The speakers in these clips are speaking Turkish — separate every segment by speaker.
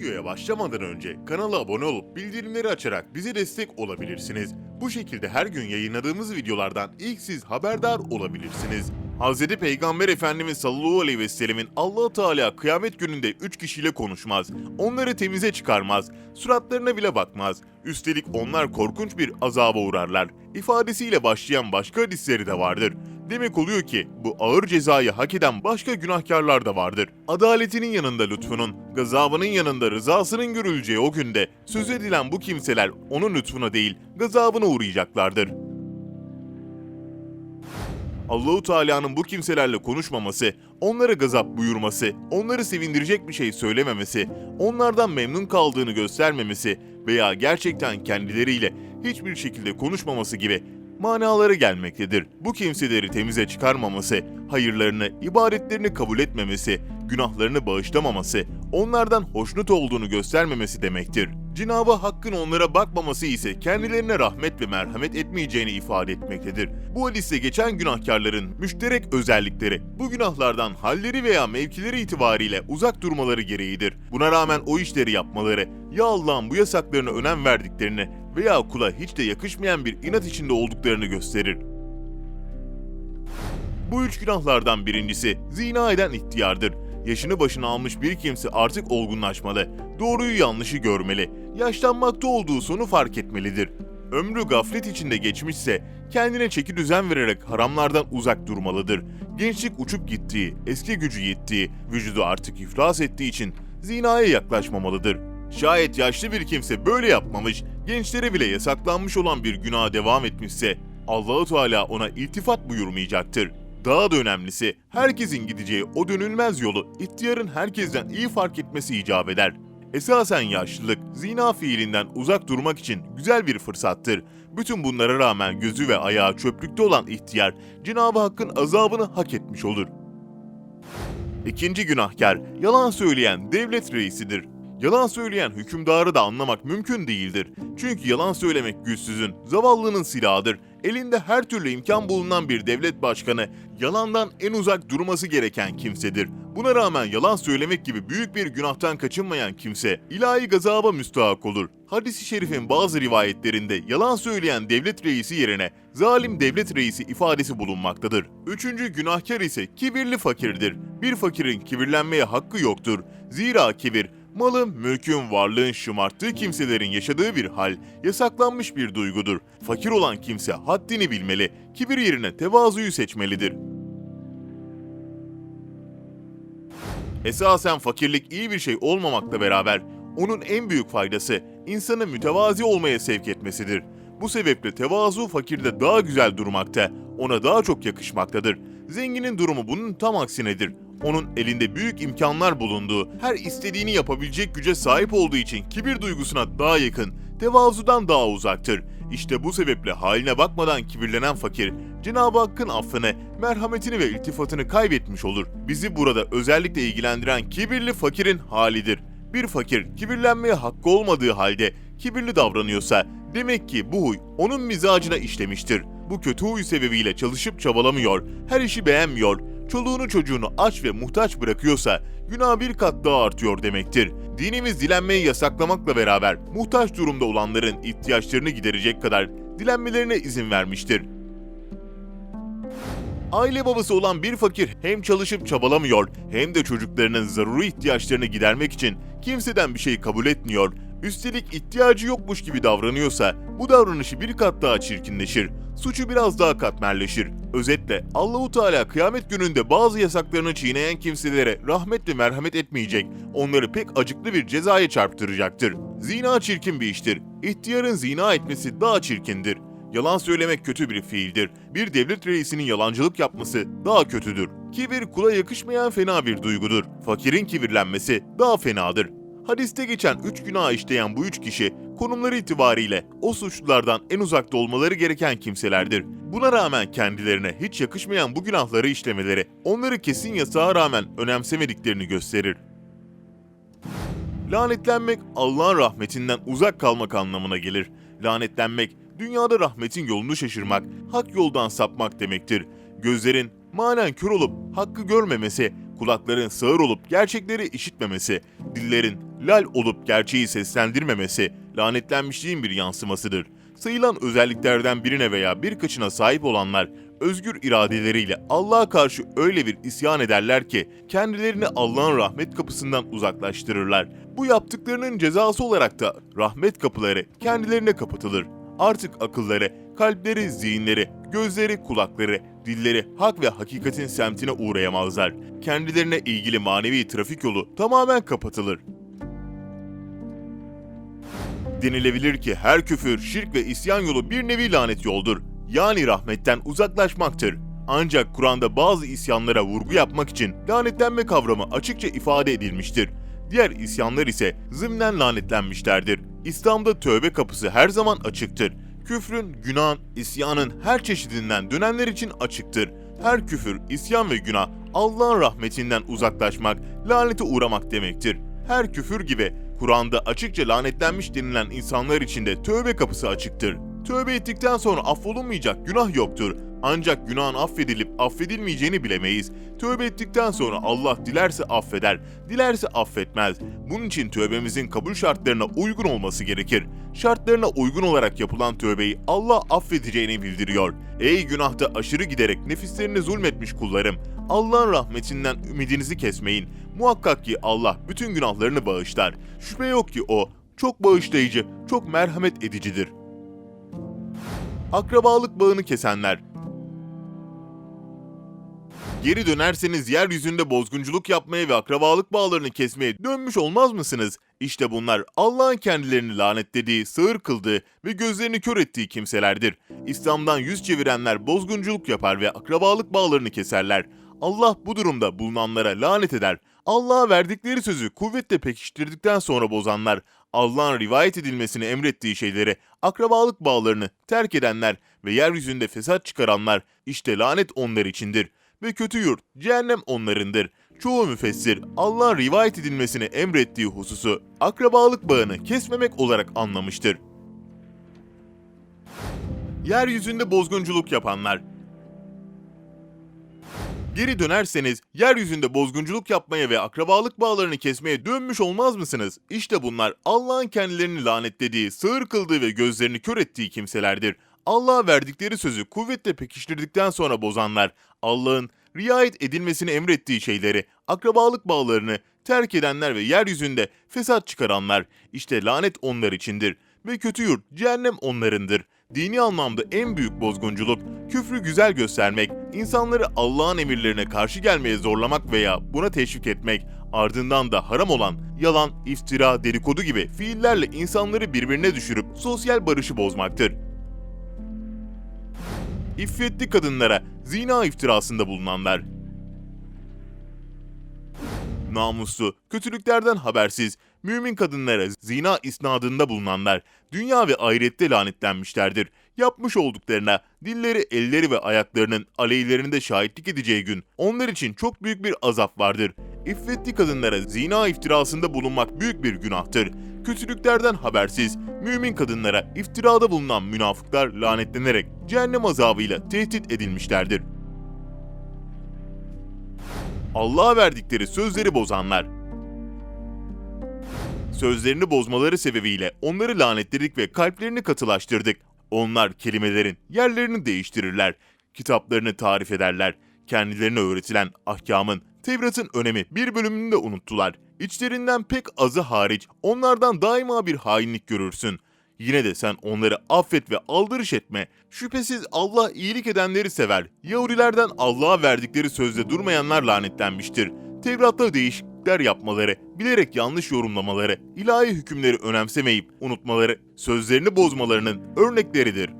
Speaker 1: Videoya başlamadan önce kanala abone olup bildirimleri açarak bize destek olabilirsiniz. Bu şekilde her gün yayınladığımız videolardan ilk siz haberdar olabilirsiniz. Hz. Peygamber Efendimiz sallallahu aleyhi ve sellemin allah Teala kıyamet gününde üç kişiyle konuşmaz. Onları temize çıkarmaz. Suratlarına bile bakmaz. Üstelik onlar korkunç bir azaba uğrarlar. İfadesiyle başlayan başka hadisleri de vardır. Demek oluyor ki bu ağır cezayı hak eden başka günahkarlar da vardır. Adaletinin yanında lütfunun, gazabının yanında rızasının görüleceği o günde söz edilen bu kimseler onun lütfuna değil gazabına uğrayacaklardır. Allahu Teala'nın bu kimselerle konuşmaması, onlara gazap buyurması, onları sevindirecek bir şey söylememesi, onlardan memnun kaldığını göstermemesi veya gerçekten kendileriyle hiçbir şekilde konuşmaması gibi manaları gelmektedir. Bu kimseleri temize çıkarmaması, hayırlarını, ibadetlerini kabul etmemesi, günahlarını bağışlamaması, onlardan hoşnut olduğunu göstermemesi demektir. Cenabı Hakk'ın onlara bakmaması ise kendilerine rahmet ve merhamet etmeyeceğini ifade etmektedir. Bu hadiste geçen günahkarların müşterek özellikleri, bu günahlardan halleri veya mevkileri itibariyle uzak durmaları gereğidir. Buna rağmen o işleri yapmaları, ya Allah'ın bu yasaklarına önem verdiklerini veya kula hiç de yakışmayan bir inat içinde olduklarını gösterir. Bu üç günahlardan birincisi zina eden ihtiyardır. Yaşını başına almış bir kimse artık olgunlaşmalı, doğruyu yanlışı görmeli, yaşlanmakta olduğu sonu fark etmelidir. Ömrü gaflet içinde geçmişse kendine çeki düzen vererek haramlardan uzak durmalıdır. Gençlik uçup gittiği, eski gücü yettiği, vücudu artık iflas ettiği için zinaya yaklaşmamalıdır. Şayet yaşlı bir kimse böyle yapmamış, gençlere bile yasaklanmış olan bir günaha devam etmişse Allahu Teala ona iltifat buyurmayacaktır. Daha da önemlisi herkesin gideceği o dönülmez yolu ihtiyarın herkesten iyi fark etmesi icap eder. Esasen yaşlılık, zina fiilinden uzak durmak için güzel bir fırsattır. Bütün bunlara rağmen gözü ve ayağı çöplükte olan ihtiyar, Cenab-ı Hakk'ın azabını hak etmiş olur. İkinci günahkar, yalan söyleyen devlet reisidir. Yalan söyleyen hükümdarı da anlamak mümkün değildir. Çünkü yalan söylemek güçsüzün, zavallının silahıdır. Elinde her türlü imkan bulunan bir devlet başkanı, yalandan en uzak durması gereken kimsedir. Buna rağmen yalan söylemek gibi büyük bir günahtan kaçınmayan kimse, ilahi gazaba müstahak olur. Hadis-i şerifin bazı rivayetlerinde yalan söyleyen devlet reisi yerine zalim devlet reisi ifadesi bulunmaktadır. Üçüncü günahkar ise kibirli fakirdir. Bir fakirin kibirlenmeye hakkı yoktur. Zira kibir, Malın, mülkün, varlığın şımarttığı kimselerin yaşadığı bir hal, yasaklanmış bir duygudur. Fakir olan kimse haddini bilmeli, kibir yerine tevazuyu seçmelidir. Esasen fakirlik iyi bir şey olmamakla beraber onun en büyük faydası insanı mütevazi olmaya sevk etmesidir. Bu sebeple tevazu fakirde daha güzel durmakta, ona daha çok yakışmaktadır. Zenginin durumu bunun tam aksinedir. Onun elinde büyük imkanlar bulunduğu, her istediğini yapabilecek güce sahip olduğu için kibir duygusuna daha yakın, tevazudan daha uzaktır. İşte bu sebeple haline bakmadan kibirlenen fakir, Cenab-ı Hakk'ın affını, merhametini ve iltifatını kaybetmiş olur. Bizi burada özellikle ilgilendiren kibirli fakirin halidir. Bir fakir kibirlenmeye hakkı olmadığı halde kibirli davranıyorsa demek ki bu huy onun mizacına işlemiştir. Bu kötü huy sebebiyle çalışıp çabalamıyor, her işi beğenmiyor, çoluğunu çocuğunu aç ve muhtaç bırakıyorsa günah bir kat daha artıyor demektir. Dinimiz dilenmeyi yasaklamakla beraber muhtaç durumda olanların ihtiyaçlarını giderecek kadar dilenmelerine izin vermiştir. Aile babası olan bir fakir hem çalışıp çabalamıyor hem de çocuklarının zaruri ihtiyaçlarını gidermek için kimseden bir şey kabul etmiyor. Üstelik ihtiyacı yokmuş gibi davranıyorsa bu davranışı bir kat daha çirkinleşir. Suçu biraz daha katmerleşir. Özetle Allahu Teala kıyamet gününde bazı yasaklarını çiğneyen kimselere rahmet ve merhamet etmeyecek. Onları pek acıklı bir cezaya çarptıracaktır. Zina çirkin bir iştir. İhtiyarın zina etmesi daha çirkindir. Yalan söylemek kötü bir fiildir. Bir devlet reisinin yalancılık yapması daha kötüdür. Kibir kula yakışmayan fena bir duygudur. Fakirin kibirlenmesi daha fenadır. Hadiste geçen üç günah işleyen bu üç kişi konumları itibariyle o suçlulardan en uzakta olmaları gereken kimselerdir. Buna rağmen kendilerine hiç yakışmayan bu günahları işlemeleri onları kesin yasağa rağmen önemsemediklerini gösterir. Lanetlenmek Allah'ın rahmetinden uzak kalmak anlamına gelir. Lanetlenmek dünyada rahmetin yolunu şaşırmak, hak yoldan sapmak demektir. Gözlerin manen kör olup hakkı görmemesi, kulakların sağır olup gerçekleri işitmemesi, dillerin lal olup gerçeği seslendirmemesi lanetlenmişliğin bir yansımasıdır. Sayılan özelliklerden birine veya birkaçına sahip olanlar özgür iradeleriyle Allah'a karşı öyle bir isyan ederler ki kendilerini Allah'ın rahmet kapısından uzaklaştırırlar. Bu yaptıklarının cezası olarak da rahmet kapıları kendilerine kapatılır. Artık akılları, kalpleri, zihinleri, gözleri, kulakları, dilleri hak ve hakikatin semtine uğrayamazlar. Kendilerine ilgili manevi trafik yolu tamamen kapatılır. Denilebilir ki her küfür, şirk ve isyan yolu bir nevi lanet yoldur. Yani rahmetten uzaklaşmaktır. Ancak Kur'an'da bazı isyanlara vurgu yapmak için lanetlenme kavramı açıkça ifade edilmiştir. Diğer isyanlar ise zımnen lanetlenmişlerdir. İslam'da tövbe kapısı her zaman açıktır. Küfrün, günahın, isyanın her çeşidinden dönenler için açıktır. Her küfür, isyan ve günah Allah'ın rahmetinden uzaklaşmak, lanete uğramak demektir. Her küfür gibi Kur'an'da açıkça lanetlenmiş denilen insanlar için de tövbe kapısı açıktır. Tövbe ettikten sonra affolunmayacak günah yoktur. Ancak günahın affedilip affedilmeyeceğini bilemeyiz. Tövbe ettikten sonra Allah dilerse affeder, dilerse affetmez. Bunun için tövbemizin kabul şartlarına uygun olması gerekir. Şartlarına uygun olarak yapılan tövbeyi Allah affedeceğini bildiriyor. Ey günahta aşırı giderek nefislerini zulmetmiş kullarım! Allah'ın rahmetinden ümidinizi kesmeyin. Muhakkak ki Allah bütün günahlarını bağışlar. Şüphe yok ki O çok bağışlayıcı, çok merhamet edicidir. Akrabalık bağını kesenler Geri dönerseniz yeryüzünde bozgunculuk yapmaya ve akrabalık bağlarını kesmeye dönmüş olmaz mısınız? İşte bunlar Allah'ın kendilerini lanetlediği, sığır kıldığı ve gözlerini kör ettiği kimselerdir. İslam'dan yüz çevirenler bozgunculuk yapar ve akrabalık bağlarını keserler. Allah bu durumda bulunanlara lanet eder. Allah'a verdikleri sözü kuvvetle pekiştirdikten sonra bozanlar, Allah'ın rivayet edilmesini emrettiği şeyleri, akrabalık bağlarını terk edenler ve yeryüzünde fesat çıkaranlar, işte lanet onlar içindir ve kötü yurt, cehennem onlarındır. Çoğu müfessir Allah'ın rivayet edilmesini emrettiği hususu akrabalık bağını kesmemek olarak anlamıştır. Yeryüzünde bozgunculuk yapanlar Geri dönerseniz yeryüzünde bozgunculuk yapmaya ve akrabalık bağlarını kesmeye dönmüş olmaz mısınız? İşte bunlar Allah'ın kendilerini lanetlediği, sığır kıldığı ve gözlerini kör ettiği kimselerdir. Allah'a verdikleri sözü kuvvetle pekiştirdikten sonra bozanlar, Allah'ın riayet edilmesini emrettiği şeyleri, akrabalık bağlarını terk edenler ve yeryüzünde fesat çıkaranlar, işte lanet onlar içindir ve kötü yurt cehennem onlarındır. Dini anlamda en büyük bozgunculuk, küfrü güzel göstermek, insanları Allah'ın emirlerine karşı gelmeye zorlamak veya buna teşvik etmek, ardından da haram olan yalan, iftira, dedikodu gibi fiillerle insanları birbirine düşürüp sosyal barışı bozmaktır iffetli kadınlara zina iftirasında bulunanlar. Namuslu, kötülüklerden habersiz, mümin kadınlara zina isnadında bulunanlar dünya ve ahirette lanetlenmişlerdir. Yapmış olduklarına dilleri, elleri ve ayaklarının aleyhlerinde şahitlik edeceği gün onlar için çok büyük bir azap vardır. İffetli kadınlara zina iftirasında bulunmak büyük bir günahtır. Kötülüklerden habersiz, mümin kadınlara iftirada bulunan münafıklar lanetlenerek cehennem azabıyla tehdit edilmişlerdir. Allah'a verdikleri sözleri bozanlar Sözlerini bozmaları sebebiyle onları lanetledik ve kalplerini katılaştırdık. Onlar kelimelerin yerlerini değiştirirler, kitaplarını tarif ederler, kendilerine öğretilen ahkamın, Tevrat'ın önemi bir bölümünde unuttular. İçlerinden pek azı hariç onlardan daima bir hainlik görürsün. Yine de sen onları affet ve aldırış etme. Şüphesiz Allah iyilik edenleri sever. Yahudilerden Allah'a verdikleri sözde durmayanlar lanetlenmiştir. Tevrat'ta değişiklikler yapmaları, bilerek yanlış yorumlamaları, ilahi hükümleri önemsemeyip unutmaları, sözlerini bozmalarının örnekleridir.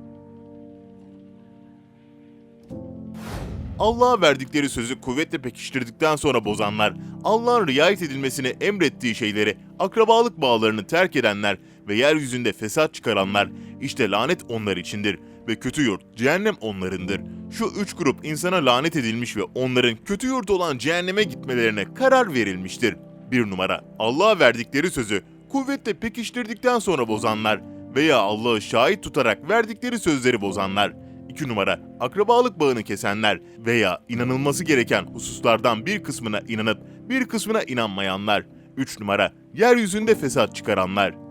Speaker 1: Allah'a verdikleri sözü kuvvetle pekiştirdikten sonra bozanlar, Allah'ın riayet edilmesini emrettiği şeyleri, akrabalık bağlarını terk edenler ve yeryüzünde fesat çıkaranlar, işte lanet onlar içindir ve kötü yurt, cehennem onlarındır. Şu üç grup insana lanet edilmiş ve onların kötü yurt olan cehenneme gitmelerine karar verilmiştir. Bir numara, Allah'a verdikleri sözü kuvvetle pekiştirdikten sonra bozanlar veya Allah'ı şahit tutarak verdikleri sözleri bozanlar. 2 numara akrabalık bağını kesenler veya inanılması gereken hususlardan bir kısmına inanıp bir kısmına inanmayanlar. 3 numara. Yeryüzünde fesat çıkaranlar.